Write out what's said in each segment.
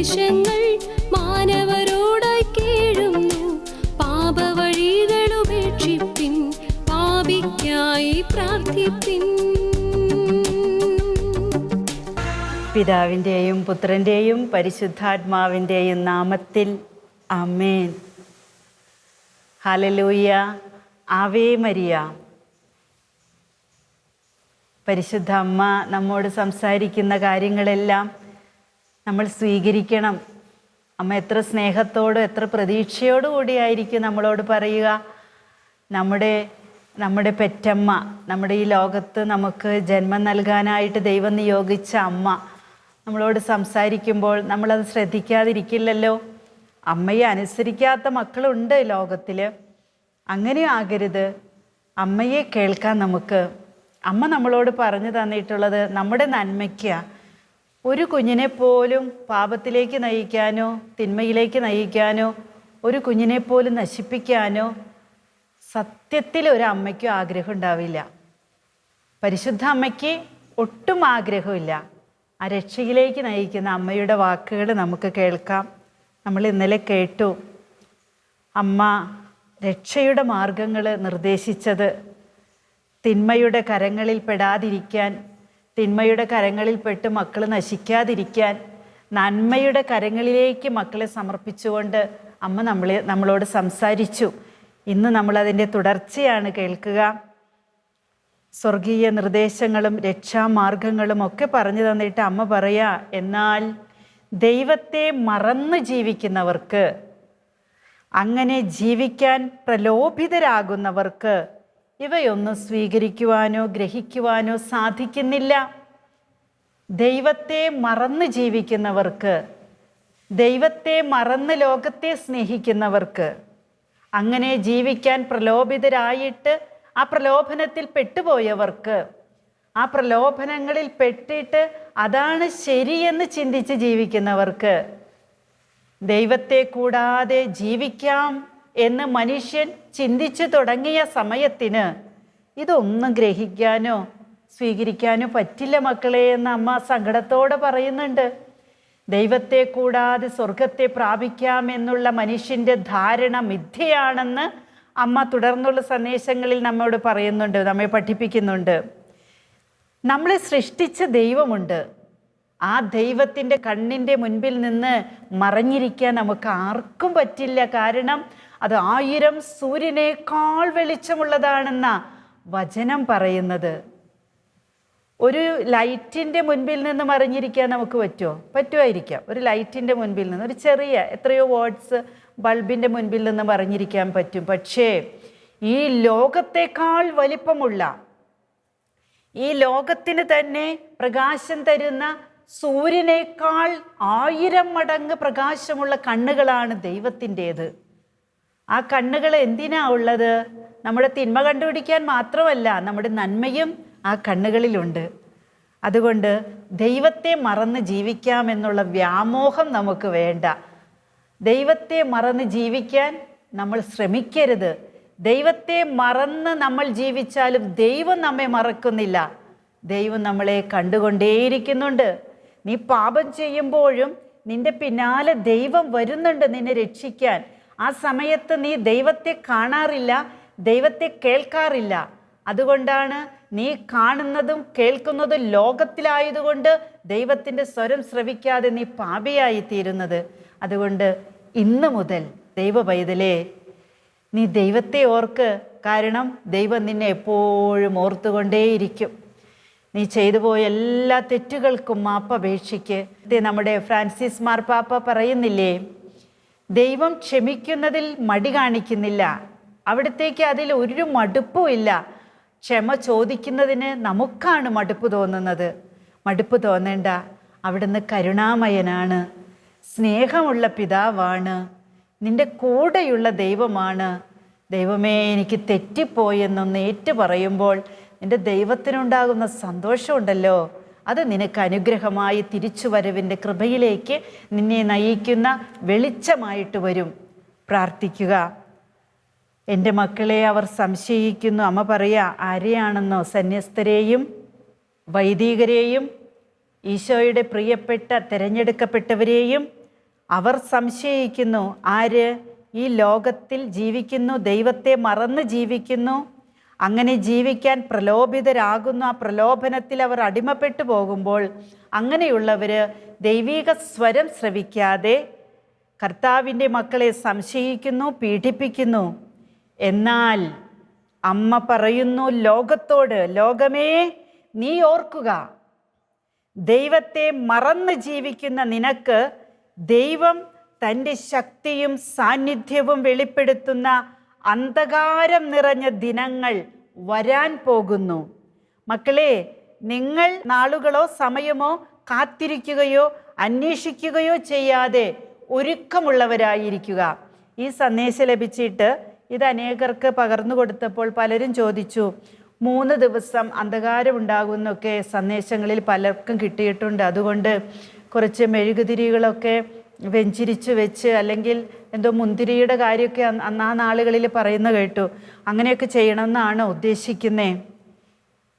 ഉപദേശങ്ങൾ മാനവരോടായി കേഴുന്നു. പാപവഴികൾ ഉപേക്ഷിപ്പിൻ പാപിക്കായി പ്രാർത്ഥിപ്പിൻ. പിതാവിന്റെയും പുത്രന്റെയും പരിശുദ്ധാത്മാവിന്റെയും നാമത്തിൽ അമേൻ ഹലലൂയ ആവേ മരിയ. പരിശുദ്ധ അമ്മ നമ്മോട് സംസാരിക്കുന്ന കാര്യങ്ങളെല്ലാം നമ്മൾ സ്വീകരിക്കണം. അമ്മ എത്ര സ്നേഹത്തോടും എത്ര പ്രതീക്ഷയോടു കൂടിയായിരിക്കും നമ്മളോട് പറയുക. നമ്മുടെ നമ്മുടെ പെറ്റമ്മ നമ്മുടെ ഈ ലോകത്ത് നമുക്ക് ജന്മം നൽകാനായിട്ട് ദൈവം നിയോഗിച്ച അമ്മ നമ്മളോട് സംസാരിക്കുമ്പോൾ നമ്മളത് ശ്രദ്ധിക്കാതിരിക്കില്ലല്ലോ. അമ്മയെ അനുസരിക്കാത്ത മക്കളുണ്ട് ലോകത്തിൽ അങ്ങനെ ആകരുത്. അമ്മയെ കേൾക്കാൻ നമുക്ക് അമ്മ നമ്മളോട് പറഞ്ഞു തന്നിട്ടുള്ളത് നമ്മുടെ നന്മയ്ക്കാണ് ഒരു കുഞ്ഞിനെ പോലും പാപത്തിലേക്ക് നയിക്കാനോ തിന്മയിലേക്ക് നയിക്കാനോ ഒരു കുഞ്ഞിനെ പോലും നശിപ്പിക്കാനോ സത്യത്തിൽ ഒരു അമ്മയ്ക്കും ആഗ്രഹം ഉണ്ടാവില്ല. പരിശുദ്ധ അമ്മയ്ക്ക് ഒട്ടും ആഗ്രഹമില്ല. ആ രക്ഷയിലേക്ക് നയിക്കുന്ന അമ്മയുടെ വാക്കുകൾ നമുക്ക് കേൾക്കാം. നമ്മൾ ഇന്നലെ കേട്ടു. അമ്മ രക്ഷയുടെ മാർഗങ്ങൾ നിർദ്ദേശിച്ചത് തിന്മയുടെ കരങ്ങളിൽ പെടാതിരിക്കാൻ തിന്മയുടെ കരങ്ങളിൽ പെട്ട് മക്കൾ നശിക്കാതിരിക്കാൻ നന്മയുടെ കരങ്ങളിലേക്ക് മക്കളെ സമർപ്പിച്ചുകൊണ്ട് അമ്മ നമ്മളെ നമ്മളോട് സംസാരിച്ചു. ഇന്ന് നമ്മളതിന്റെ തുടർച്ചയാണ് കേൾക്കുക. സ്വർഗീയ നിർദ്ദേശങ്ങളും രക്ഷാമാർഗങ്ങളും ഒക്കെ പറഞ്ഞു തന്നിട്ട് അമ്മ പറയാ എന്നാൽ ദൈവത്തെ മറന്ന് ജീവിക്കുന്നവർക്ക് അങ്ങനെ ജീവിക്കാൻ പ്രലോഭിതരാകുന്നവർക്ക് ഇവയൊന്നും സ്വീകരിക്കുവാനോ ഗ്രഹിക്കുവാനോ സാധിക്കുന്നില്ല. ദൈവത്തെ മറന്ന് ജീവിക്കുന്നവർക്ക് ദൈവത്തെ മറന്ന് ലോകത്തെ സ്നേഹിക്കുന്നവർക്ക് അങ്ങനെ ജീവിക്കാൻ പ്രലോഭിതരായിട്ട് ആ പ്രലോഭനത്തിൽ പെട്ടുപോയവർക്ക് ആ പ്രലോഭനങ്ങളിൽ പെട്ടിട്ട് അതാണ് ശരിയെന്ന് ചിന്തിച്ച് ജീവിക്കുന്നവർക്ക് ദൈവത്തെ കൂടാതെ ജീവിക്കാം എന്ന് മനുഷ്യൻ ചിന്തിച്ചു തുടങ്ങിയ സമയത്തിന് ഇതൊന്നും ഗ്രഹിക്കാനോ സ്വീകരിക്കാനോ പറ്റില്ല മക്കളെ എന്ന് അമ്മ സങ്കടത്തോടെ പറയുന്നുണ്ട്. ദൈവത്തെ കൂടാതെ സ്വർഗത്തെ പ്രാപിക്കാമെന്നുള്ള മനുഷ്യന്റെ ധാരണ മിഥ്യയാണെന്ന് അമ്മ തുടർന്നുള്ള സന്ദേശങ്ങളിൽ നമ്മോട് പറയുന്നുണ്ട് നമ്മെ പഠിപ്പിക്കുന്നുണ്ട്. നമ്മളെ സൃഷ്ടിച്ച ദൈവമുണ്ട്. ആ ദൈവത്തിന്റെ കണ്ണിന്റെ മുൻപിൽ നിന്ന് മറഞ്ഞിരിക്കാൻ നമുക്ക് ആർക്കും പറ്റില്ല. കാരണം അത് ആയിരം സൂര്യനേക്കാൾ വെളിച്ചമുള്ളതാണെന്ന വചനം പറയുന്നത്. ഒരു ലൈറ്റിന്റെ മുൻപിൽ നിന്ന് മറിഞ്ഞിരിക്കാൻ നമുക്ക് പറ്റുമോ? പറ്റുമായിരിക്കാം. ഒരു ലൈറ്റിന്റെ മുൻപിൽ നിന്ന് ഒരു ചെറിയ എത്രയോ വേർഡ്സ് ബൾബിന്റെ മുൻപിൽ നിന്ന് മറിഞ്ഞിരിക്കാൻ പറ്റും. പക്ഷേ ഈ ലോകത്തേക്കാൾ വലിപ്പമുള്ള ഈ ലോകത്തിന് തന്നെ പ്രകാശം തരുന്ന സൂര്യനേക്കാൾ ആയിരം മടങ്ങ് പ്രകാശമുള്ള കണ്ണുകളാണ് ദൈവത്തിന്റേത്. ആ കണ്ണുകൾ എന്തിനാ ഉള്ളത്? നമ്മുടെ തിന്മ കണ്ടുപിടിക്കാൻ മാത്രമല്ല നമ്മുടെ നന്മയും ആ കണ്ണുകളിലുണ്ട്. അതുകൊണ്ട് ദൈവത്തെ മറന്ന് ജീവിക്കാമെന്നുള്ള വ്യാമോഹം നമുക്ക് വേണ്ട. ദൈവത്തെ മറന്ന് ജീവിക്കാൻ നമ്മൾ ശ്രമിക്കരുത്. ദൈവത്തെ മറന്ന് നമ്മൾ ജീവിച്ചാലും ദൈവം നമ്മെ മറക്കുന്നില്ല. ദൈവം നമ്മളെ കണ്ടുകൊണ്ടേയിരിക്കുന്നുണ്ട്. നീ പാപം ചെയ്യുമ്പോഴും നിന്റെ പിന്നാലെ ദൈവം വരുന്നുണ്ട് നിന്നെ രക്ഷിക്കാൻ. ആ സമയത്ത് നീ ദൈവത്തെ കാണാറില്ല ദൈവത്തെ കേൾക്കാറില്ല. അതുകൊണ്ടാണ് നീ കാണുന്നതും കേൾക്കുന്നതും ലോകത്തിലായതുകൊണ്ട് ദൈവത്തിന്റെ സ്വരം ശ്രവിക്കാതെ നീ പാപിയായി തീരുന്നത് അതുകൊണ്ട് ഇന്ന് മുതൽ ദൈവ പൈതലേ നീ ദൈവത്തെ ഓർക്ക് കാരണം ദൈവം നിന്നെ എപ്പോഴും ഓർത്തുകൊണ്ടേയിരിക്കും. നീ ചെയ്തു പോയ എല്ലാ തെറ്റുകൾക്കും മാപ്പപേക്ഷിക്ക് നമ്മുടെ ഫ്രാൻസിസ് മാർപ്പാപ്പ പറയുന്നില്ലേ ദൈവം ക്ഷമിക്കുന്നതിൽ മടി കാണിക്കുന്നില്ല. അവിടത്തേക്ക് അതിൽ ഒരു മടുപ്പും ഇല്ല. ക്ഷമ ചോദിക്കുന്നതിന് നമുക്കാണ് മടുപ്പ് തോന്നുന്നത്. മടുപ്പ് തോന്നേണ്ട. അവിടുന്ന് കരുണാമയനാണ്. സ്നേഹമുള്ള പിതാവാണ്. നിന്റെ കൂടെയുള്ള ദൈവമാണ്. ദൈവമേ എനിക്ക് തെറ്റിപ്പോയെന്നൊന്ന് ഏറ്റു പറയുമ്പോൾ നിന്റെ ദൈവത്തിനുണ്ടാകുന്ന സന്തോഷമുണ്ടല്ലോ. അത് നിനക്ക് അനുഗ്രഹമായി തിരിച്ചുവരവിന്റെ കൃപയിലേക്ക് നിന്നെ നയിക്കുന്ന വെളിച്ചമായിട്ട് വരും. പ്രാർത്ഥിക്കുക. എന്റെ മക്കളെ അവർ സംശയിക്കുന്നു. അമ്മ പറയുക ആരെയാണെന്നോ സന്യസ്തരെയും വൈദികരെയും ഈശോയുടെ പ്രിയപ്പെട്ട തിരഞ്ഞെടുക്കപ്പെട്ടവരെയും അവർ സംശയിക്കുന്നു. ആര് ഈ ലോകത്തിൽ ജീവിക്കുന്നു? ദൈവത്തെ മറന്ന് ജീവിക്കുന്നു? അങ്ങനെ ജീവിക്കാൻ പ്രലോഭിതരാകുന്ന ആ പ്രലോഭനത്തിൽ അവർ അടിമപ്പെട്ടു പോകുമ്പോൾ അങ്ങനെയുള്ളവർ ദൈവീക സ്വരം ശ്രവിക്കാതെ കർത്താവിന്റെ മക്കളെ സംശയിക്കുന്നു പീഡിപ്പിക്കുന്നു. എന്നാൽ അമ്മ പറയുന്നു ലോകത്തോട് ലോകമേ നീ ഓർക്കുക. ദൈവത്തെ മറന്ന് ജീവിക്കുന്ന നിനക്ക് ദൈവം തന്റെ ശക്തിയും സാന്നിധ്യവും വെളിപ്പെടുത്തുന്ന അന്ധകാരം നിറഞ്ഞ ദിനങ്ങൾ വരാൻ പോകുന്നു. മക്കളെ നിങ്ങൾ നാളുകളോ സമയമോ കാത്തിരിക്കുകയോ അന്വേഷിക്കുകയോ ചെയ്യാതെ ഒരുക്കമുള്ളവരായിരിക്കുക. ഈ സന്ദേശം ലഭിച്ചിട്ട് ഇത് അനേകർക്ക് പകർന്നു കൊടുത്തപ്പോൾ പലരും ചോദിച്ചു മൂന്ന് ദിവസം അന്ധകാരം ഉണ്ടാകുമെന്നൊക്കെ സന്ദേശങ്ങളിൽ പലർക്കും കിട്ടിയിട്ടുണ്ട്. അതുകൊണ്ട് കുറച്ച് മെഴുകുതിരികളൊക്കെ വെഞ്ചിരിച്ച് വെച്ച് അല്ലെങ്കിൽ എന്തോ മുന്തിരിയുടെ കാര്യമൊക്കെ അന്ന് ആ നാളുകളിൽ പറയുന്ന കേട്ടു. അങ്ങനെയൊക്കെ ചെയ്യണമെന്നാണ് ഉദ്ദേശിക്കുന്നേ.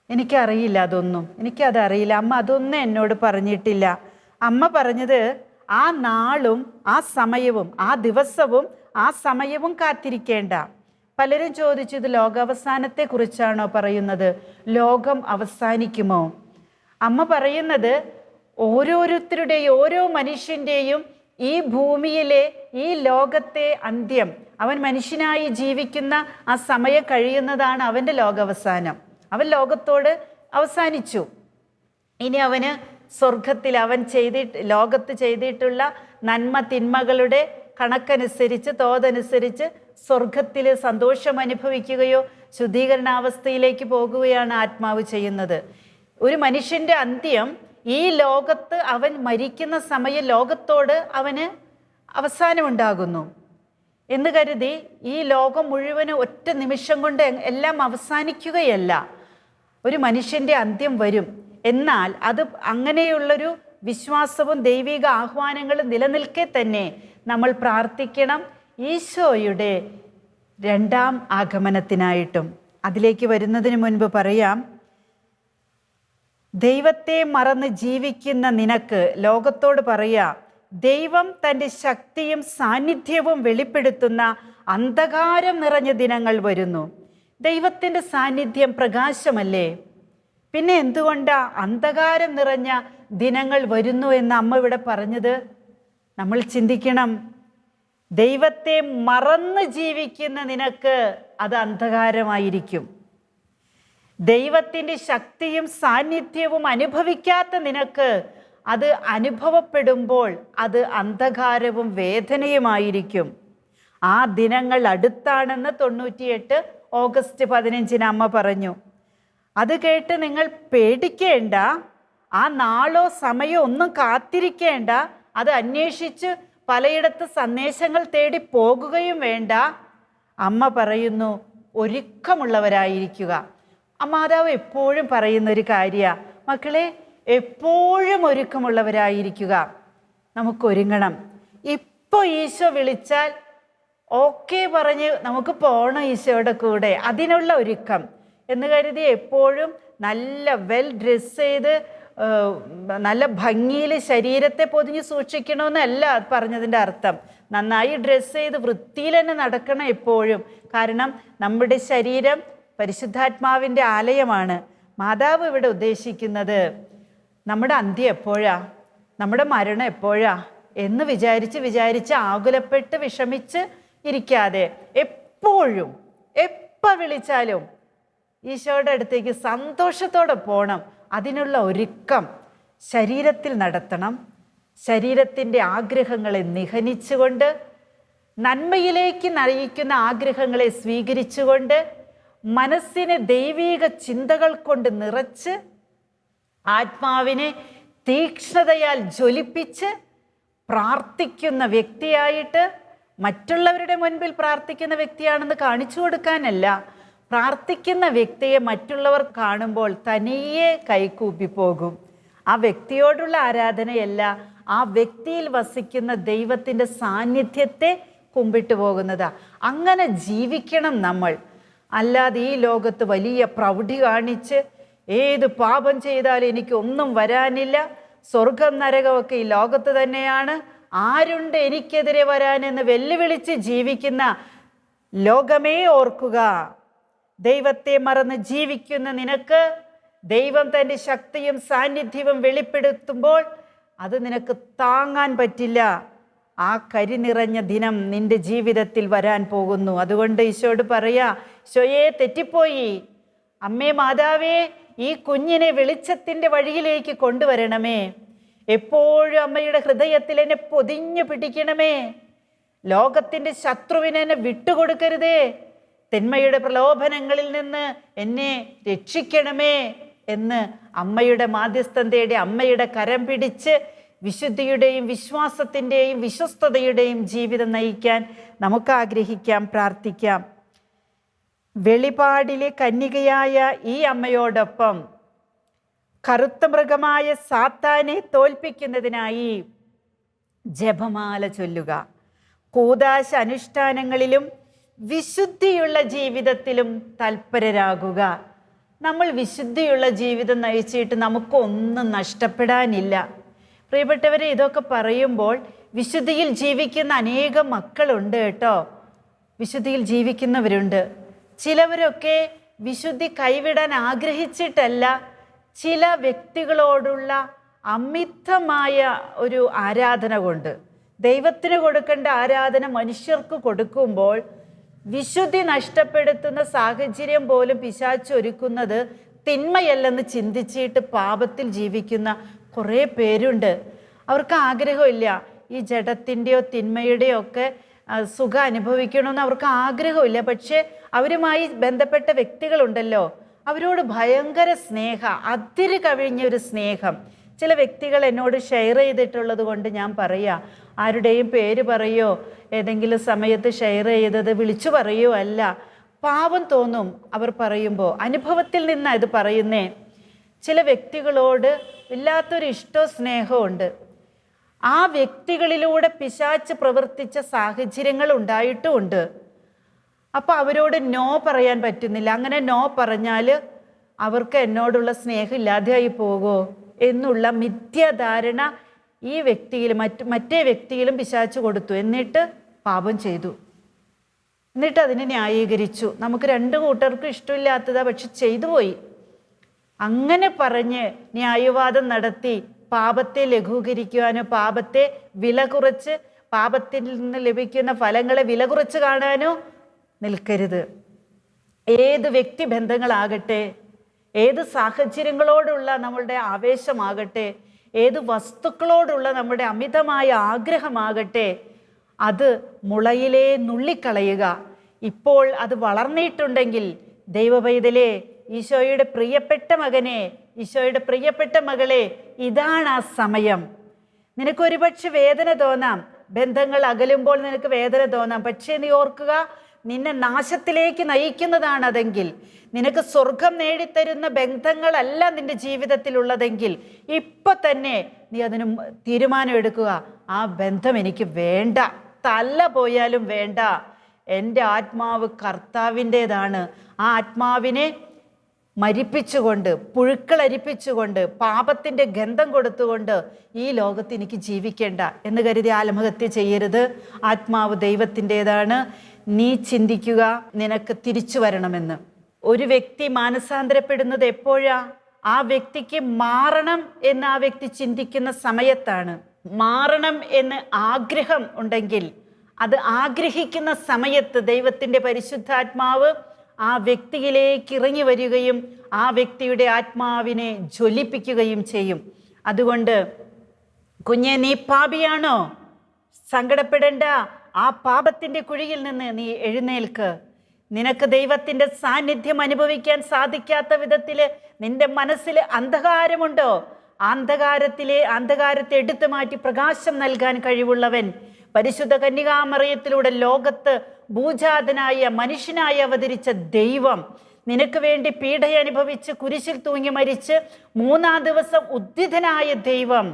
എനിക്കറിയില്ല അതൊന്നും. എനിക്കതറിയില്ല. അമ്മ അതൊന്നും എന്നോട് പറഞ്ഞിട്ടില്ല. അമ്മ പറഞ്ഞത് ആ നാളും ആ സമയവും ആ ദിവസവും ആ സമയവും കാത്തിരിക്കേണ്ട. പലരും ചോദിച്ചു ഇത് ലോകാവസാനത്തെക്കുറിച്ചാണോ പറയുന്നത്? ലോകം അവസാനിക്കുമോ? അമ്മ പറയുന്നത് ഓരോരുത്തരുടെയും ഓരോ മനുഷ്യന്റെയും ഈ ഭൂമിയിലെ ഈ ലോകത്തെ അന്ത്യം അവൻ മനുഷ്യനായി ജീവിക്കുന്ന ആ സമയം കഴിയുന്നതാണ് അവന്റെ ലോകാവസാനം. അവൻ ലോകത്തോട് അവസാനിച്ചു. ഇനി അവന് സ്വർഗത്തിൽ അവൻ ചെയ്തിട്ട് ലോകത്ത് ചെയ്തിട്ടുള്ള നന്മ തിന്മകളുടെ കണക്കനുസരിച്ച് തോതനുസരിച്ച് സ്വർഗത്തിൽ സന്തോഷം അനുഭവിക്കുകയോ ശുദ്ധീകരണാവസ്ഥയിലേക്ക് പോകുകയാണ് ആത്മാവ് ചെയ്യുന്നത്. ഒരു മനുഷ്യന്റെ അന്ത്യം ഈ ലോകത്ത് അവൻ മരിക്കുന്ന സമയം ലോകത്തോട് അവന് അവസാനമുണ്ടാകുന്നു. എന്ന് കരുതി ഈ ലോകം മുഴുവനും ഒറ്റ നിമിഷം കൊണ്ട് എല്ലാം അവസാനിക്കുകയല്ല. ഒരു മനുഷ്യന്റെ അന്ത്യം വരും. എന്നാൽ അത് അങ്ങനെയുള്ളൊരു വിശ്വാസവും ദൈവിക ആഹ്വാനങ്ങളും നിലനിൽക്കെ തന്നെ നമ്മൾ പ്രാർത്ഥിക്കണം ഈശോയുടെ രണ്ടാം ആഗമനത്തിനായിട്ടും. അതിലേക്ക് വരുന്നതിന് മുൻപ് പറയാം ദൈവത്തെ മറന്ന് ജീവിക്കുന്ന നിനക്ക് ലോകത്തോട് പറയാ ദൈവം തന്റെ ശക്തിയും സാന്നിധ്യവും വെളിപ്പെടുത്തുന്ന അന്ധകാരം നിറഞ്ഞ ദിനങ്ങൾ വരുന്നു. ദൈവത്തിന്റെ സാന്നിധ്യം പ്രകാശമല്ലേ? പിന്നെ എന്തുകൊണ്ടാ അന്ധകാരം നിറഞ്ഞ ദിനങ്ങൾ വരുന്നു എന്ന് അമ്മ ഇവിടെ പറഞ്ഞത്? നമ്മൾ ചിന്തിക്കണം ദൈവത്തെ മറന്ന് ജീവിക്കുന്ന നിനക്ക് അത് അന്ധകാരമായിരിക്കും. ദൈവത്തിന്റെ ശക്തിയും സാന്നിധ്യവും അനുഭവിക്കാത്ത നിനക്ക് അത് അനുഭവപ്പെടുമ്പോൾ അത് അന്ധകാരവും വേദനയുമായിരിക്കും. ആ ദിനങ്ങൾ അടുത്താണെന്ന് തൊണ്ണൂറ്റിയെട്ട് ഓഗസ്റ്റ് പതിനഞ്ചിന് അമ്മ പറഞ്ഞു. അത് കേട്ട് നിങ്ങൾ പേടിക്കേണ്ട. ആ നാളോ സമയോ ഒന്നും കാത്തിരിക്കേണ്ട. അത് അന്വേഷിച്ച് പലയിടത്ത് സന്ദേശങ്ങൾ തേടി പോകുകയും വേണ്ട. അമ്മ പറയുന്നു ഒരുക്കമുള്ളവരായിരിക്കുക. മാതാവ് എപ്പോഴും പറയുന്ന ഒരു കാര്യമാണ് മക്കളെ എപ്പോഴും ഒരുക്കമുള്ളവരായിരിക്കുക. നമുക്കൊരുങ്ങണം ഇപ്പോൾ ഈശോ വിളിച്ചാൽ ഓക്കെ പറഞ്ഞ് നമുക്ക് പോകണം ഈശോയുടെ കൂടെ. അതിനുള്ള ഒരുക്കം. എന്ന് കരുതി എപ്പോഴും നല്ല വെൽ ഡ്രസ് ചെയ്ത് നല്ല ഭംഗിയിൽ ശരീരത്തെ പൊതിഞ്ഞ് സൂക്ഷിക്കണമെന്നല്ല പറഞ്ഞതിന്റെ അർത്ഥം. നന്നായി ഡ്രസ്സ് ചെയ്ത് വൃത്തിയിൽ തന്നെ നടക്കണം എപ്പോഴും. കാരണം നമ്മുടെ ശരീരം പരിശുദ്ധാത്മാവിന്റെ ആലയമാണ് മാതാവ് ഇവിടെ ഉദ്ദേശിക്കുന്നത്. നമ്മുടെ അന്ത്യം എപ്പോഴാ? നമ്മുടെ മരണം എപ്പോഴാ? എന്ന് വിചാരിച്ച് വിചാരിച്ച് ആകുലപ്പെട്ട് വിഷമിച്ച് ഇരിക്കാതെ എപ്പോഴും എപ്പോൾ വിളിച്ചാലും ഈശോയുടെ അടുത്തേക്ക് സന്തോഷത്തോടെ പോകണം അതിനുള്ള ഒരുക്കം ശരീരത്തിൽ നടത്തണം. ശരീരത്തിന്റെ ആഗ്രഹങ്ങളെ നിഹനിച്ചുകൊണ്ട് നന്മയിലേക്ക് നയിക്കുന്ന ആഗ്രഹങ്ങളെ സ്വീകരിച്ചുകൊണ്ട് മനസ്സിനെ ദൈവീക ചിന്തകൾ കൊണ്ട് നിറച്ച് ആത്മാവിനെ തീക്ഷ്ണതയാൽ ജ്വലിപ്പിച്ച് പ്രാർത്ഥിക്കുന്ന വ്യക്തിയായിട്ട് മറ്റുള്ളവരുടെ മുൻപിൽ പ്രാർത്ഥിക്കുന്ന വ്യക്തിയാണെന്ന് കാണിച്ചു കൊടുക്കാനല്ല പ്രാർത്ഥിക്കുന്ന വ്യക്തിയെ മറ്റുള്ളവർ കാണുമ്പോൾ തനിയെ കൈകൂപ്പി പോകും. ആ വ്യക്തിയോടുള്ള ആരാധനയല്ല ആ വ്യക്തിയിൽ വസിക്കുന്ന ദൈവത്തിന്റെ സാന്നിധ്യത്തെ കുമ്പിട്ട് പോകുന്നത്. അങ്ങനെ ജീവിക്കണം നമ്മൾ. അല്ലാതെ ഈ ലോകത്ത് വലിയ പ്രൗഢി കാണിച്ച് ഏത് പാപം ചെയ്താലും എനിക്ക് ഒന്നും വരാനില്ല. സ്വർഗം നരകമൊക്കെ ഈ ലോകത്ത് തന്നെയാണ്. ആരുണ്ട് എനിക്കെതിരെ വരാനെന്ന് വെല്ലുവിളിച്ച് ജീവിക്കുന്ന ലോകമേ ഓർക്കുക. ദൈവത്തെ മറന്ന് ജീവിക്കുന്ന നിനക്ക് ദൈവം തന്റെ ശക്തിയും സാന്നിധ്യവും വെളിപ്പെടുത്തുമ്പോൾ അത് നിനക്ക് താങ്ങാൻ പറ്റില്ല. ആ കരി നിറഞ്ഞ ദിനം നിന്റെ ജീവിതത്തിൽ വരാൻ പോകുന്നു. അതുകൊണ്ട് ഈശോട് പറയാ ഈശോയെ തെറ്റിപ്പോയി. അമ്മേ മാതാവേ ഈ കുഞ്ഞിനെ വെളിച്ചത്തിന്റെ വഴിയിലേക്ക് കൊണ്ടുവരണമേ. എപ്പോഴും അമ്മയുടെ ഹൃദയത്തിൽ എന്നെ പൊതിഞ്ഞു പിടിക്കണമേ. ലോകത്തിന്റെ ശത്രുവിനെ എന്നെ വിട്ടുകൊടുക്കരുതേ. തിന്മയുടെ പ്രലോഭനങ്ങളിൽ നിന്ന് എന്നെ രക്ഷിക്കണമേ എന്ന് അമ്മയുടെ മാധ്യസ്ഥം തേടി അമ്മയുടെ കരം പിടിച്ച് വിശുദ്ധിയുടെയും വിശ്വാസത്തിന്റെയും വിശ്വസ്തതയുടെയും ജീവിതം നയിക്കാൻ നമുക്ക് ആഗ്രഹിക്കാം പ്രാർത്ഥിക്കാം. വെളിപാടിലെ കന്യകയായ ഈ അമ്മയോടൊപ്പം കറുത്ത മൃഗമായ സാത്താനെ തോൽപ്പിക്കുന്നതിനായി ജപമാല ചൊല്ലുക. കൂതാശ അനുഷ്ഠാനങ്ങളിലും വിശുദ്ധിയുള്ള ജീവിതത്തിലും തൽപരരാകുക. നമ്മൾ വിശുദ്ധിയുള്ള ജീവിതം നയിച്ചിട്ട് നമുക്കൊന്നും നഷ്ടപ്പെടാനില്ല. പ്രിയപ്പെട്ടവരെ ഇതൊക്കെ പറയുമ്പോൾ വിശുദ്ധിയിൽ ജീവിക്കുന്ന അനേകം മക്കളുണ്ട് കേട്ടോ. വിശുദ്ധിയിൽ ജീവിക്കുന്നവരുണ്ട്. ചിലവരൊക്കെ വിശുദ്ധി കൈവിടാൻ ആഗ്രഹിച്ചിട്ടല്ല ചില വ്യക്തികളോടുള്ള അമിതമായ ഒരു ആരാധന കൊണ്ട്. ദൈവത്തിന് കൊടുക്കേണ്ട ആരാധന മനുഷ്യർക്ക് കൊടുക്കുമ്പോൾ വിശുദ്ധി നഷ്ടപ്പെടുത്തുന്ന സാഹചര്യം പോലും പിശാച്ചൊരുക്കുന്നത് തിന്മയല്ലെന്ന് ചിന്തിച്ചിട്ട് പാപത്തിൽ ജീവിക്കുന്ന കുറേ പേരുണ്ട്. അവർക്ക് ആഗ്രഹമില്ല. ഈ ജഡത്തിന്റെയോ തിന്മയുടെയോ ഒക്കെ സുഖം അനുഭവിക്കണമെന്ന് അവർക്ക് ആഗ്രഹമില്ല. പക്ഷേ അവരുമായി ബന്ധപ്പെട്ട വ്യക്തികളുണ്ടല്ലോ. അവരോട് ഭയങ്കര സ്നേഹ അതിര് കവിഞ്ഞ ഒരു സ്നേഹം. ചില വ്യക്തികൾ എന്നോട് ഷെയർ ചെയ്തിട്ടുള്ളത് കൊണ്ട് ഞാൻ പറയുക ആരുടെയും പേര് പറയോ? ഏതെങ്കിലും സമയത്ത് ഷെയർ ചെയ്തത് വിളിച്ചു പറയോ? അല്ല. പാവം തോന്നും അവർ പറയുമ്പോൾ അനുഭവത്തിൽ നിന്നാണ് ഇത് പറയുന്നേ. ചില വ്യക്തികളോട് ഇല്ലാത്തൊരു ഇഷ്ടോ സ്നേഹമുണ്ട് ആ വ്യക്തികളിലൂടെ പിശാച്ച് പ്രവർത്തിച്ച സാഹചര്യങ്ങൾ ഉണ്ടായിട്ടുമുണ്ട് അപ്പോൾ അവരോട് നോ പറയാൻ പറ്റുന്നില്ല. അങ്ങനെ നോ പറഞ്ഞാൽ അവർക്ക് എന്നോടുള്ള സ്നേഹം ഇല്ലാതെയായി പോകുമോ എന്നുള്ള മിഥ്യാധാരണ ഈ വ്യക്തിയിൽ മറ്റ് മറ്റേ വ്യക്തിയിലും പിശാച്ച് കൊടുത്തു. എന്നിട്ട് പാപം ചെയ്തു. എന്നിട്ട് അതിനെ ന്യായീകരിച്ചു. നമുക്ക് രണ്ട് കൂട്ടർക്കും ഇഷ്ടമില്ലാത്തതാ. പക്ഷെ ചെയ്തു പോയി. അങ്ങനെ പറഞ്ഞ് ന്യായവാദം നടത്തി പാപത്തെ ലഘൂകരിക്കുവാനോ പാപത്തെ വില കുറച്ച് പാപത്തിൽ നിന്ന് ലഭിക്കുന്ന ഫലങ്ങളെ വില കുറച്ച് കാണാനോ നിൽക്കരുത്. ഏത് വ്യക്തിബന്ധങ്ങളാകട്ടെ ഏത് സാഹചര്യങ്ങളോടുള്ള നമ്മളുടെ ആവേശമാകട്ടെ ഏത് വസ്തുക്കളോടുള്ള നമ്മുടെ അമിതമായ ആഗ്രഹമാകട്ടെ അത് മുളയിലേ നുള്ളിക്കളയുക. ഇപ്പോൾ അത് വളർന്നിട്ടുണ്ടെങ്കിൽ ദൈവപൈതലേ ഈശോയുടെ പ്രിയപ്പെട്ട മകനെ ഈശോയുടെ പ്രിയപ്പെട്ട മകളെ ഇതാണ് ആ സമയം. നിനക്ക് ഒരുപക്ഷെ വേദന തോന്നാം ബന്ധങ്ങൾ അകലുമ്പോൾ നിനക്ക് വേദന തോന്നാം. പക്ഷേ നീ ഓർക്കുക നിന്നെ നാശത്തിലേക്ക് നയിക്കുന്നതാണ് അതെങ്കിൽ നിനക്ക് സ്വർഗം നേടിത്തരുന്ന ബന്ധങ്ങളല്ല നിന്റെ ജീവിതത്തിലുള്ളതെങ്കിൽ ഇപ്പൊ തന്നെ നീ അതിന് തീരുമാനം എടുക്കുക. ആ ബന്ധം എനിക്ക് വേണ്ട തല്ല പോയാലും വേണ്ട. എന്റെ ആത്മാവ് കർത്താവിന്റെതാണ്. ആ ആത്മാവിനെ മരിപ്പിച്ചുകൊണ്ട് പുഴുക്കളരിപ്പിച്ചുകൊണ്ട് പാപത്തിന്റെ ഗന്ധം കൊടുത്തുകൊണ്ട് ഈ ലോകത്ത് എനിക്ക് ജീവിക്കേണ്ട എന്ന് കരുതി ആത്മഹത്യ ചെയ്യരുത്. ആത്മാവ് ദൈവത്തിന്റെതാണ്. നീ ചിന്തിക്കുക നിനക്ക് തിരിച്ചു വരണമെന്ന്. ഒരു വ്യക്തി മാനസാന്തരപ്പെടുന്നത് എപ്പോഴാ? ആ വ്യക്തിക്ക് മാറണം എന്ന് ആ വ്യക്തി ചിന്തിക്കുന്ന സമയത്താണ്. മാറണം എന്ന് ആഗ്രഹം ഉണ്ടെങ്കിൽ അത് ആഗ്രഹിക്കുന്ന സമയത്ത് ദൈവത്തിന്റെ പരിശുദ്ധാത്മാവ് ആ വ്യക്തിയിലേക്ക് ഇറങ്ങി വരികയും ആ വ്യക്തിയുടെ ആത്മാവിനെ ജ്വലിപ്പിക്കുകയും ചെയ്യും. അതുകൊണ്ട് കുഞ്ഞെ നീ പാപിയാണോ? സങ്കടപ്പെടേണ്ട. ആ പാപത്തിന്റെ കുഴിയിൽ നിന്ന് നീ എഴുന്നേൽക്ക്. നിനക്ക് ദൈവത്തിന്റെ സാന്നിധ്യം അനുഭവിക്കാൻ സാധിക്കാത്ത വിധത്തിൽ നിന്റെ മനസ്സിൽ അന്ധകാരമുണ്ടോ? അന്ധകാരത്തിലെ അന്ധകാരത്തെ എടുത്തു മാറ്റി പ്രകാശം നൽകാൻ കഴിവുള്ളവൻ പരിശുദ്ധ കന്യകാമറിയത്തിലൂടെ ലോകത്ത് ഭൂജാതനായ മനുഷ്യനായി അവതരിച്ച ദൈവം. നിനക്ക് വേണ്ടി പീഡയനുഭവിച്ച് കുരിശിൽ തൂങ്ങി മരിച്ച് മൂന്നാം ദിവസം ഉദ്ധിതനായ ദൈവം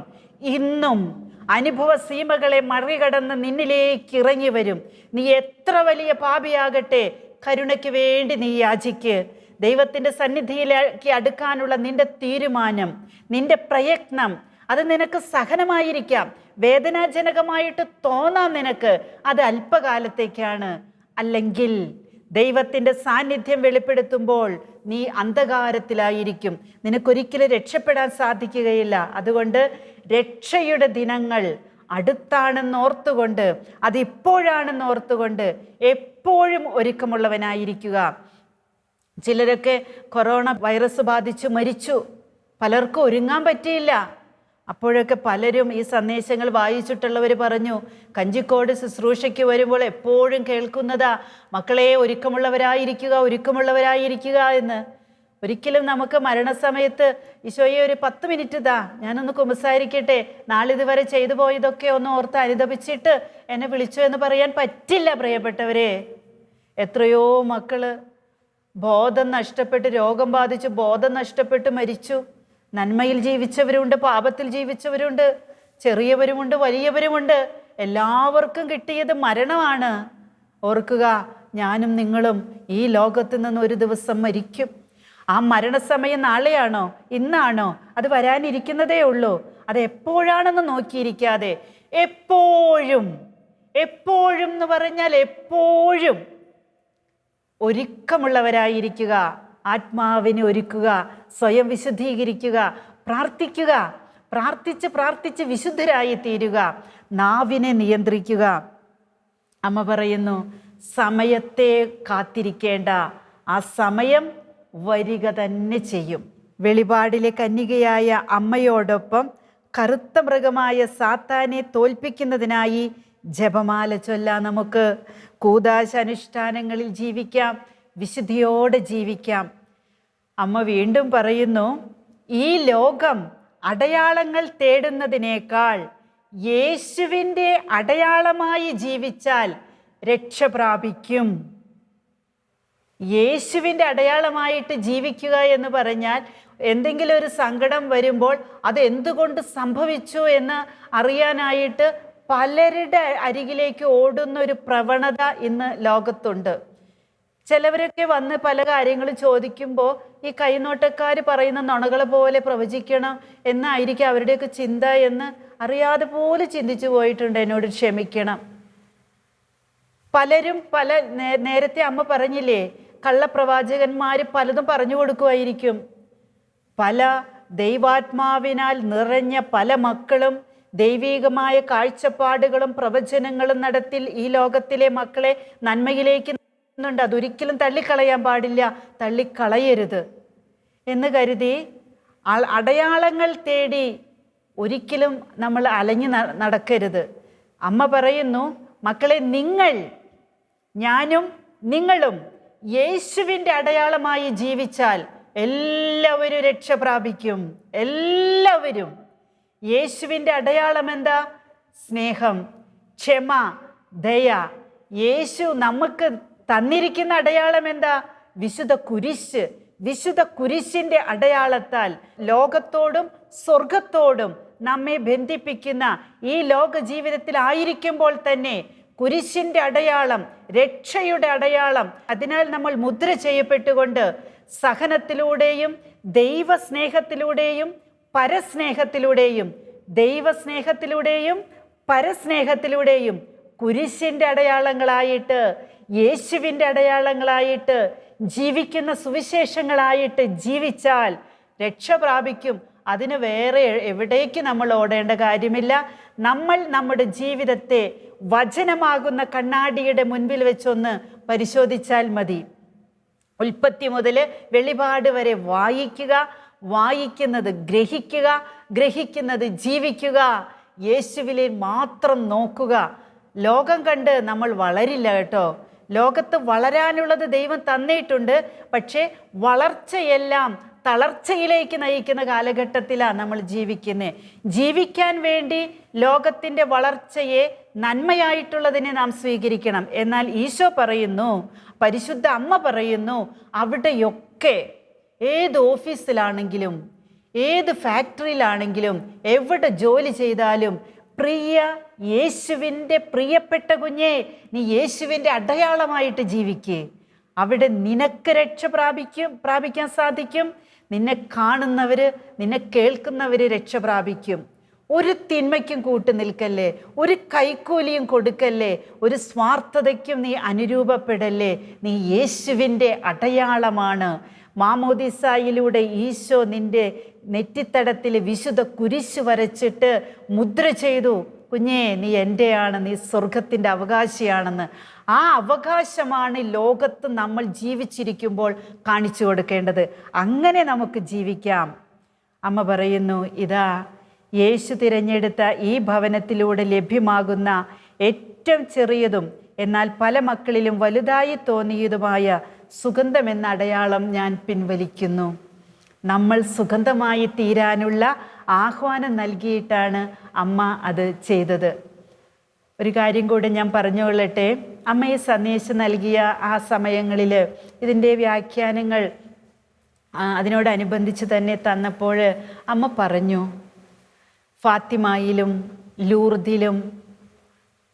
ഇന്നും അനുഭവ സീമകളെ മറികടന്ന് നിന്നിലേക്ക് ഇറങ്ങി വരും. നീ എത്ര വലിയ പാപിയാകട്ടെ കരുണയ്ക്ക് വേണ്ടി നീ യാചിക്ക്. ദൈവത്തിന്റെ സന്നിധിയിലേക്ക് അടുക്കാനുള്ള നിന്റെ തീരുമാനം നിന്റെ പ്രയത്നം അത് നിനക്ക് സഹനമായിരിക്കാം. വേദനാജനകമായിട്ട് തോന്നാം നിനക്ക്. അത് അല്പകാലത്തേക്കാണ്. അല്ലെങ്കിൽ ദൈവത്തിന്റെ സാന്നിധ്യം വെളിപ്പെടുത്തുമ്പോൾ നീ അന്ധകാരത്തിലായിരിക്കും. നിനക്കൊരിക്കലും രക്ഷപ്പെടാൻ സാധിക്കുകയില്ല. അതുകൊണ്ട് രക്ഷയുടെ ദിനങ്ങൾ അടുത്താണെന്ന് ഓർത്തുകൊണ്ട് അതിപ്പോഴാണെന്ന് ഓർത്തുകൊണ്ട് എപ്പോഴും ഒരുക്കമുള്ളവനായിരിക്കുക. ചിലരൊക്കെ കൊറോണ വൈറസ് ബാധിച്ചു മരിച്ചു. പലർക്കും ഒരുങ്ങാൻ പറ്റിയില്ല. അപ്പോഴൊക്കെ പലരും ഈ സന്ദേശങ്ങൾ വായിച്ചിട്ടുള്ളവർ പറഞ്ഞു കഞ്ചിക്കോട് ശുശ്രൂഷയ്ക്ക് വരുമ്പോൾ എപ്പോഴും കേൾക്കുന്നതാ മക്കളെ ഒരുക്കമുള്ളവരായിരിക്കുക ഒരുക്കമുള്ളവരായിരിക്കുക എന്ന്. ഒരിക്കലും നമുക്ക് മരണസമയത്ത് ഈശോയെ ഒരു പത്ത് മിനിറ്റ് താ ഞാനൊന്ന് കുമ്പസാരിക്കട്ടെ നാളിതുവരെ ചെയ്തു പോയതൊക്കെ ഒന്ന് ഓർത്ത് അനുദപിച്ചിട്ട് എന്നെ വിളിച്ചു എന്ന് പറയാൻ പറ്റില്ല പ്രിയപ്പെട്ടവരെ. എത്രയോ മക്കൾ ബോധം നഷ്ടപ്പെട്ട് രോഗം ബാധിച്ചു ബോധം നഷ്ടപ്പെട്ട് മരിച്ചു. നന്മയിൽ ജീവിച്ചവരുണ്ട് പാപത്തിൽ ജീവിച്ചവരുണ്ട് ചെറിയവരുമുണ്ട് വലിയവരുമുണ്ട്. എല്ലാവർക്കും കിട്ടിയത് മരണമാണ്. ഓർക്കുക ഞാനും നിങ്ങളും ഈ ലോകത്ത് നിന്ന് ഒരു ദിവസം മരിക്കും. ആ മരണസമയം നാളെയാണോ? ഇന്നാണോ? അത് വരാനിരിക്കുന്നതേ ഉള്ളൂ. അത് എപ്പോഴാണെന്ന് നോക്കിയിരിക്കാതെ എപ്പോഴും എപ്പോഴും എന്ന് പറഞ്ഞാൽ എപ്പോഴും ഒരുക്കമുള്ളവരായിരിക്കുക. ആത്മാവിനെ ഒരുക്കുക സ്വയം വിശുദ്ധീകരിക്കുക പ്രാർത്ഥിക്കുക പ്രാർത്ഥിച്ച് പ്രാർത്ഥിച്ച് വിശുദ്ധരായി തീരുക നാവിനെ നിയന്ത്രിക്കുക. അമ്മ പറയുന്നു സമയത്തെ കാത്തിരിക്കേണ്ട. ആ സമയം വരിക തന്നെ ചെയ്യും. വെളിപാടിലെ കന്യകയായ അമ്മയോടൊപ്പം കറുത്ത മൃഗമായ സാത്താനെ തോൽപ്പിക്കുന്നതിനായി ജപമാല ചൊല്ലാം നമുക്ക്. കൂതാശ അനുഷ്ഠാനങ്ങളിൽ ജീവിക്കാം വിശുദ്ധിയോടെ ജീവിക്കാം. അമ്മ വീണ്ടും പറയുന്നു ഈ ലോകം അടയാളങ്ങൾ തേടുന്നതിനേക്കാൾ യേശുവിന്റെ അടയാളമായി ജീവിച്ചാൽ രക്ഷ പ്രാപിക്കും. യേശുവിന്റെ അടയാളമായിട്ട് ജീവിക്കുക എന്ന് പറഞ്ഞാൽ എന്തെങ്കിലും ഒരു സങ്കടം വരുമ്പോൾ അത് എന്തുകൊണ്ട് സംഭവിച്ചു എന്ന് അറിയാനായിട്ട് പലരുടെ അരികിലേക്ക് ഓടുന്ന ഒരു പ്രവണത ഇന്ന് ലോകത്തുണ്ട്. ചിലവരൊക്കെ വന്ന് പല കാര്യങ്ങളും ചോദിക്കുമ്പോൾ ഈ കൈനോട്ടക്കാർ പറയുന്ന നുണകളെ പോലെ പ്രവചിക്കണം എന്നായിരിക്കും അവരുടെയൊക്കെ ചിന്ത എന്ന് അറിയാതെ പോലെ ചിന്തിച്ചു പോയിട്ടുണ്ട് എന്നോട് ക്ഷമിക്കണം. പലരും പല നേരത്തെ അമ്മ പറഞ്ഞില്ലേ കള്ളപ്രവാചകന്മാർ പലതും പറഞ്ഞു കൊടുക്കുമായിരിക്കും. പല ദൈവാത്മാവിനാൽ നിറഞ്ഞ പല മക്കളും ദൈവീകമായ കാഴ്ചപ്പാടുകളും പ്രവചനങ്ങളും നടത്തി ഈ ലോകത്തിലെ മക്കളെ നന്മയിലേക്ക് നയിക്കുന്നുണ്ട് അതൊരിക്കലും തള്ളിക്കളയാൻ പാടില്ല തള്ളിക്കളയരുത്. എന്ന് കരുതി അടയാളങ്ങൾ തേടി ഒരിക്കലും നമ്മൾ അലഞ്ഞു നടക്കരുത്. അമ്മ പറയുന്നു മക്കളെ നിങ്ങൾ ഞാനും നിങ്ങളും യേശുവിന്റെ അടയാളമായി ജീവിച്ചാൽ എല്ലാവരും രക്ഷ പ്രാപിക്കും. എല്ലാവരും. യേശുവിന്റെ അടയാളം എന്താ? സ്നേഹം ക്ഷമ ദയ. യേശു നമുക്ക് തന്നിരിക്കുന്ന അടയാളം എന്താ? വിശുദ്ധ കുരിശ്. വിശുദ്ധ കുരിശിന്റെ അടയാളത്താൽ ലോകത്തോടും സ്വർഗത്തോടും നമ്മെ ബന്ധിപ്പിക്കുന്ന ഈ ലോക ജീവിതത്തിൽ ആയിരിക്കുമ്പോൾ തന്നെ കുരിശിന്റെ അടയാളം രക്ഷയുടെ അടയാളം അതിനാൽ നമ്മൾ മുദ്ര ചെയ്യപ്പെട്ടുകൊണ്ട് സഹനത്തിലൂടെയും ദൈവസ്നേഹത്തിലൂടെയും പരസ്നേഹത്തിലൂടെയും ദൈവസ്നേഹത്തിലൂടെയും പരസ്നേഹത്തിലൂടെയും കുരിശിന്റെ അടയാളങ്ങളായിട്ട് യേശുവിന്റെ അടയാളങ്ങളായിട്ട് ജീവിക്കുന്ന സുവിശേഷങ്ങളായിട്ട് ജീവിച്ചാൽ രക്ഷ പ്രാപിക്കും. അതിന് വേറെ എവിടേക്ക് നമ്മൾ ഓടേണ്ട കാര്യമില്ല. നമ്മൾ നമ്മുടെ ജീവിതത്തെ വചനമാകുന്ന കണ്ണാടിയുടെ മുൻപിൽ വെച്ചൊന്ന് പരിശോധിച്ചാൽ മതി. ഉൽപ്പത്തി മുതൽ വെളിപാട് വരെ വായിക്കുക വായിക്കുന്നത് ഗ്രഹിക്കുക ഗ്രഹിക്കുന്നത് ജീവിക്കുക യേശുവിലെ മാത്രം നോക്കുക. ലോകം കണ്ട് നമ്മൾ വളരില്ല കേട്ടോ. ലോകത്ത് വളരാനുള്ളത് ദൈവം തന്നിട്ടുണ്ട്. പക്ഷേ വളർച്ചയെല്ലാം തളർച്ചയിലേക്ക് നയിക്കുന്ന കാലഘട്ടത്തിലാണ് നമ്മൾ ജീവിക്കുന്നത് ജീവിക്കാൻ വേണ്ടി ലോകത്തിന്റെ വളർച്ചയെ നന്മയായിട്ടുള്ളതിനെ നാം സ്വീകരിക്കണം. എന്നാൽ ഈശോ പറയുന്നു പരിശുദ്ധ അമ്മ പറയുന്നു അവിടെയൊക്കെ ഏത് ഓഫീസിലാണെങ്കിലും ഏത് ഫാക്ടറിയിലാണെങ്കിലും എവിടെ ജോലി ചെയ്താലും പ്രിയ യേശുവിന്റെ പ്രിയപ്പെട്ട കുഞ്ഞെ നീ യേശുവിന്റെ അടയാളമായിട്ട് ജീവിക്കേ. അവിടെ നിനക്ക് രക്ഷ പ്രാപിക്കും പ്രാപിക്കാൻ സാധിക്കും. നിന്നെ കാണുന്നവർ നിന്നെ കേൾക്കുന്നവർ രക്ഷ പ്രാപിക്കും. ഒരു തിന്മയ്ക്കും കൂട്ടു നിൽക്കല്ലേ ഒരു കൈക്കൂലിയും കൊടുക്കല്ലേ ഒരു സ്വാർത്ഥതയ്ക്കും നീ അനുരൂപപ്പെടല്ലേ. നീ യേശുവിന്റെ അടയാളമാണ്. മാമോദിസായിലൂടെ ഈശോ നിന്റെ നെറ്റിത്തടത്തിൽ വിശുദ്ധ കുരിശ് വരച്ചിട്ട് മുദ്ര ചെയ്തു. കുഞ്ഞേ നീ എന്റെയാണ് നീ സ്വർഗത്തിന്റെ അവകാശിയാണെന്ന്. ആ അവകാശമാണ് ലോകത്ത് നമ്മൾ ജീവിച്ചിരിക്കുമ്പോൾ കാണിച്ചു കൊടുക്കേണ്ടത്. അങ്ങനെ നമുക്ക് ജീവിക്കാം. അമ്മ പറയുന്നു ഇതാ യേശു തിരഞ്ഞെടുത്ത ഈ ഭവനത്തിലൂടെ ലഭ്യമാകുന്ന ഏറ്റവും ചെറിയതും എന്നാൽ പല മക്കളിലും വലുതായി തോന്നിയതുമായ സുഗന്ധം എന്ന അടയാളം ഞാൻ പിൻവലിക്കുന്നു. നമ്മൾ സുഗന്ധമായി തീരാനുള്ള ആഹ്വാനം നൽകിയിട്ടാണ് അമ്മ അത് ചെയ്തത്. ഒരു കാര്യം കൂടി ഞാൻ പറഞ്ഞുകൊള്ളട്ടെ. അമ്മയെ സന്ദേശം നൽകിയ ആ സമയങ്ങളിൽ ഇതിന്റെ വ്യാഖ്യാനങ്ങൾ അതിനോടനുബന്ധിച്ച് തന്നെ തന്നപ്പോൾ അമ്മ പറഞ്ഞു ഫാത്തിമായിലും ലൂർദിലും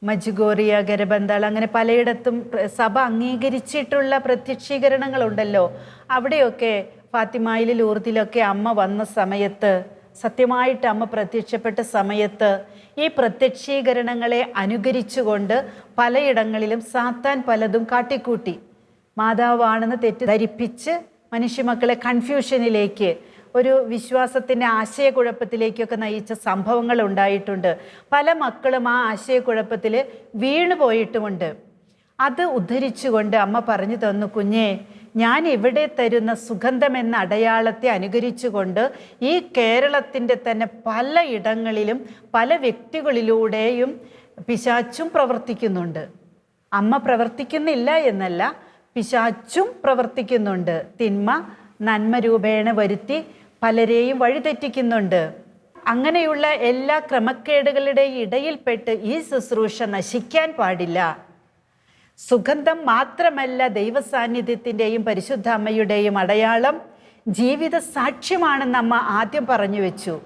മജുഗോറിയ ഗരബന്താൾ അങ്ങനെ പലയിടത്തും സഭ അംഗീകരിച്ചിട്ടുള്ള പ്രത്യക്ഷീകരണങ്ങളുണ്ടല്ലോ. അവിടെയൊക്കെ ഫാത്തിമായിൽ ലൂർദിലൊക്കെ അമ്മ വന്ന സമയത്ത് സത്യമായിട്ട് അമ്മ പ്രത്യക്ഷപ്പെട്ട സമയത്ത് ഈ പ്രത്യക്ഷീകരണങ്ങളെ അനുകരിച്ചുകൊണ്ട് പലയിടങ്ങളിലും സാത്താൻ പലതും കാട്ടിക്കൂട്ടി. മാതാവാണെന്ന് തെറ്റിദ്ധരിപ്പിച്ച് മനുഷ്യമക്കളെ കൺഫ്യൂഷനിലേക്ക് ഒരു വിശ്വാസത്തിന്റെ ആശയക്കുഴപ്പത്തിലേക്കൊക്കെ നയിച്ച സംഭവങ്ങൾ ഉണ്ടായിട്ടുണ്ട്. പല മക്കളും ആ ആശയക്കുഴപ്പത്തിൽ വീണു പോയിട്ടുമുണ്ട്. അത് ഉദ്ധരിച്ചുകൊണ്ട് അമ്മ പറഞ്ഞു തന്നു കുഞ്ഞെ ഞാൻ ഇവിടെ തരുന്ന സുഗന്ധം എന്ന അടയാളത്തെ അനുകരിച്ചുകൊണ്ട് ഈ കേരളത്തിന്റെ തന്നെ പല ഇടങ്ങളിലും പല വ്യക്തികളിലൂടെയും പിശാച്ചും പ്രവർത്തിക്കുന്നുണ്ട്. അമ്മ പ്രവർത്തിക്കുന്നില്ല എന്നല്ല പിശാച്ചും പ്രവർത്തിക്കുന്നുണ്ട്. തിന്മ നന്മ രൂപേണ വരുത്തി പലരെയും വഴിതെറ്റിക്കുന്നുണ്ട്. അങ്ങനെയുള്ള എല്ലാ ക്രമക്കേടുകളുടെ ഇടയിൽപ്പെട്ട് ഈ ശുശ്രൂഷ നശിക്കാൻ പാടില്ല. സുഗന്ധം മാത്രമല്ല ദൈവസാന്നിധ്യത്തിന്റെയും പരിശുദ്ധ അമ്മയുടെയും അടയാളം. ജീവിത സാക്ഷ്യമാണെന്ന് അമ്മ ആദ്യം പറഞ്ഞു വെച്ചു.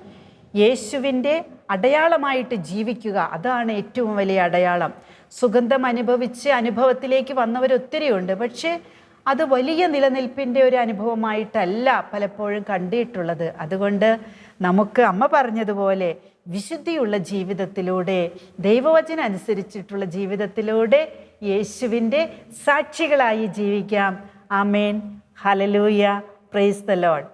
യേശുവിന്റെ അടയാളമായിട്ട് ജീവിക്കുക അതാണ് ഏറ്റവും വലിയ അടയാളം. സുഗന്ധം അനുഭവിച്ച് അനുഭവത്തിലേക്ക് വന്നവരൊത്തിരിയുണ്ട്. പക്ഷേ അത് വലിയ നിലനിൽപ്പിന്റെ ഒരു അനുഭവമായിട്ടല്ല പലപ്പോഴും കണ്ടിട്ടുള്ളത്. അതുകൊണ്ട് നമുക്ക് അമ്മ പറഞ്ഞതുപോലെ വിശുദ്ധിയുള്ള ജീവിതത്തിലൂടെ ദൈവവചനം അനുസരിച്ചിട്ടുള്ള ജീവിതത്തിലൂടെ യേശുവിന്റെ സാക്ഷികളായി ജീവിക്കാം. ആമേൻ. ഹലലൂയ പ്രൈസ് ദ ലോഡ്